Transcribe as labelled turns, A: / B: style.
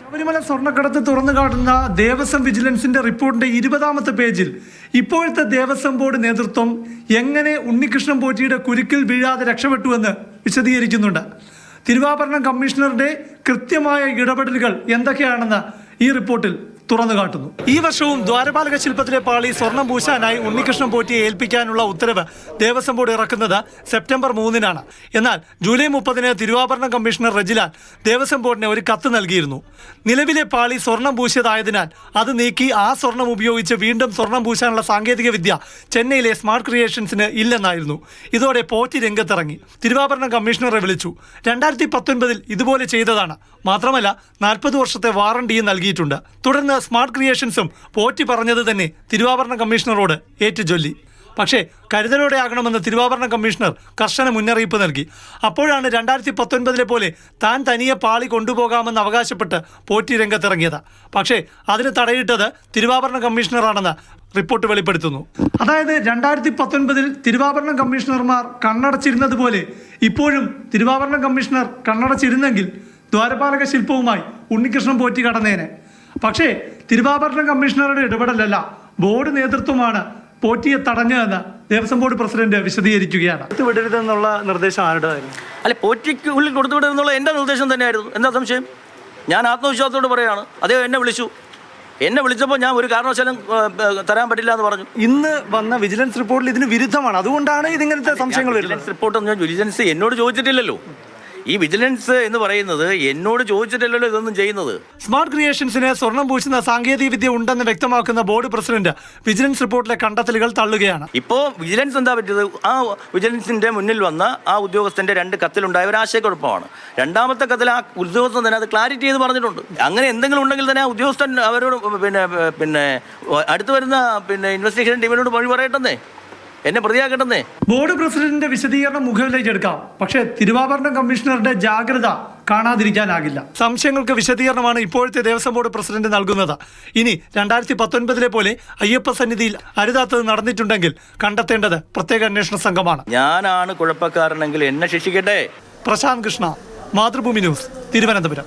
A: ശബരിമല സ്വർണക്കടത്ത് തുറന്നു കാട്ടുന്ന ദേവസ്വം വിജിലൻസിന്റെ റിപ്പോർട്ടിന്റെ ഇരുപതാമത്തെ പേജിൽ ഇപ്പോഴത്തെ ദേവസ്വം ബോർഡ് നേതൃത്വം എങ്ങനെ ഉണ്ണികൃഷ്ണൻ പോറ്റിയുടെ കുരുക്കിൽ വീഴാതെ രക്ഷപ്പെട്ടുവെന്ന് വിശദീകരിക്കുന്നുണ്ട്. തിരുവാഭരണം കമ്മീഷണറുടെ കൃത്യമായ ഇടപെടലുകൾ എന്തൊക്കെയാണെന്ന് ഈ റിപ്പോർട്ടിൽ തുറന്നു കാട്ടുന്നു. ഈ വർഷവും ദ്വാരപാലക ശില്പത്തിലെ പാളി സ്വർണം പൂശാനായി ഉണ്ണികൃഷ്ണൻ പോറ്റിയെ ഏൽപ്പിക്കാനുള്ള ഉത്തരവ് ദേവസ്വം ബോർഡ് ഇറക്കുന്നത് സെപ്റ്റംബർ മൂന്നിനാണ്. എന്നാൽ ജൂലൈ മുപ്പതിന് തിരുവാഭരണ കമ്മീഷണർ റജിലാൽ ദേവസ്വം ബോർഡിന് ഒരു കത്ത് നൽകിയിരുന്നു. നിലവിലെ പാളി സ്വർണം പൂശിയതായതിനാൽ അത് നീക്കി ആ സ്വർണം ഉപയോഗിച്ച് വീണ്ടും സ്വർണം പൂശാനുള്ള സാങ്കേതിക വിദ്യ ചെന്നൈയിലെ സ്മാർട്ട് ക്രിയേഷൻസിന് ഇല്ലെന്നായിരുന്നു. ഇതോടെ പോറ്റി രംഗത്തിറങ്ങി. തിരുവാഭരണ കമ്മീഷണറെ വിളിച്ചു. രണ്ടായിരത്തി പത്തൊൻപതിൽ ഇതുപോലെ ചെയ്തതാണ്. മാത്രമല്ല നാൽപ്പത് വർഷത്തെ വാറണ്ടിയും നൽകിയിട്ടുണ്ട്. തുടർന്ന് സ്മാർട്ട് ക്രിയേഷൻസും പോറ്റി പറഞ്ഞത് തന്നെ തിരുവാഭരണ കമ്മീഷണറോട് ഏറ്റുചൊല്ലി. പക്ഷേ കരുതലോടെ ആകണമെന്ന് തിരുവാഭരണ കമ്മീഷണർ കർശന മുന്നറിയിപ്പ് നൽകി. അപ്പോഴാണ് രണ്ടായിരത്തി പത്തൊൻപതിലെ പോലെ താൻ തനിയെ പാളി കൊണ്ടുപോകാമെന്ന് അവകാശപ്പെട്ട് പോറ്റി രംഗത്തിറങ്ങിയത്. പക്ഷേ അതിന് തടയിട്ടത് തിരുവാഭരണ കമ്മീഷണറാണെന്ന് റിപ്പോർട്ട് വെളിപ്പെടുത്തുന്നു. അതായത് രണ്ടായിരത്തി പത്തൊൻപതിൽ തിരുവാഭരണ കമ്മീഷണർമാർ കണ്ണടച്ചിരുന്നത് പോലെ ഇപ്പോഴും തിരുവാഭരണ കമ്മീഷണർ കണ്ണടച്ചിരുന്നെങ്കിൽ ദ്വാരപാലക ശില്പവുമായി ഉണ്ണികൃഷ്ണൻ പോറ്റി കടന്നേനെ. പക്ഷേ തിരുവാഭരണ കമ്മീഷണറുടെ ഇടപെടലല്ല ബോർഡ് നേതൃത്വമാണ് പോറ്റിയെ തടഞ്ഞതെന്ന് ദേവസ്വം ബോർഡ് പ്രസിഡന്റ് വിശദീകരിക്കുകയാണ്. വിടരുതെന്നുള്ള നിർദ്ദേശം ആരുടെ
B: അല്ല പോറ്റിക്ക് ഉള്ളിൽ കൊടുത്തുവിടരുതെന്നുള്ള എന്റെ നിർദ്ദേശം തന്നെയായിരുന്നു. എന്താ സംശയം? ഞാൻ ആത്മവിശ്വാസത്തോട് പറയുകയാണ്. അദ്ദേഹം എന്നെ വിളിച്ചു. എന്നെ വിളിച്ചപ്പോൾ ഞാൻ ഒരു കാരണവശാലും തരാൻ പറ്റില്ല എന്ന് പറഞ്ഞു.
A: ഇന്ന് വന്ന വിജിലൻസ് റിപ്പോർട്ടിൽ ഇതിന് വിരുദ്ധമാണ്. അതുകൊണ്ടാണ് ഇതിങ്ങനത്തെ സംശയങ്ങൾ വരുന്നത്.
B: വിജിലൻസ് റിപ്പോർട്ട് ഞാൻ വിജിലൻസ് എന്നോട് ചോദിച്ചിട്ടില്ലല്ലോ. ഈ വിജിലൻസ് എന്ന് പറയുന്നത് എന്നോട് ചോദിച്ചിട്ടില്ലല്ലോ ഇതൊന്നും ചെയ്യുന്നത്.
A: സ്മാർട്ട് ക്രിയേഷൻസിന് സ്വർണം പൂശുന്ന സാങ്കേതിക വിദ്യ ഉണ്ടെന്ന് വ്യക്തമാക്കുന്ന ബോർഡ് പ്രസിഡന്റ് വിജിലൻസ് റിപ്പോർട്ടിലെ കണ്ടെത്തലുകൾ തള്ളുകയാണ്.
B: ഇപ്പോ വിജിലൻസ് എന്താ പറ്റിയത്? ആ വിജിലൻസിന്റെ മുന്നിൽ വന്ന ആ ഉദ്യോഗസ്ഥന്റെ രണ്ട് കത്തിലുണ്ടായ ഒരു ആശയക്കുഴപ്പമാണ്. രണ്ടാമത്തെ കത്തിൽ ആ ഉദ്യോഗസ്ഥൻ തന്നെ അത് ക്ലാരിറ്റി ചെയ്ത് പറഞ്ഞിട്ടുണ്ട്. അങ്ങനെ എന്തെങ്കിലും ഉണ്ടെങ്കിൽ തന്നെ ആ ഉദ്യോഗസ്ഥൻ അവരോട് പിന്നെ പിന്നെ അടുത്ത് വരുന്ന പിന്നെ ഇൻവെസ്റ്റിഗേഷൻ ടീമിനോട് വഴി പറയട്ടെന്നേ. എന്നെ പ്രതിയാക്കട്ടെന്നേ
A: ബോർഡ് പ്രസിഡന്റിന്റെ വിശദീകരണം മുഖവിലേക്ക് എടുക്കാം പക്ഷേ തിരുവാഭരണം കമ്മീഷണറുടെ ജാഗ്രത കാണാതിരിക്കാനാകില്ല. സംശയങ്ങൾക്ക് വിശദീകരണമാണ് ഇപ്പോഴത്തെ ദേവസ്വം ബോർഡ് പ്രസിഡന്റ് നൽകുന്നത്. ഇനി രണ്ടായിരത്തി പത്തൊൻപതിലെ പോലെ അയ്യപ്പ സന്നിധിയിൽ അരുതാത്തത് നടന്നിട്ടുണ്ടെങ്കിൽ കണ്ടെത്തേണ്ടത് പ്രത്യേക അന്വേഷണ സംഘമാണ്.
B: ഞാനാണ് കുഴപ്പക്കാരനെങ്കിൽ എന്നെ ശിക്ഷിക്കട്ടെ?
A: പ്രശാന്ത് കൃഷ്ണ മാതൃഭൂമി ന്യൂസ് തിരുവനന്തപുരം.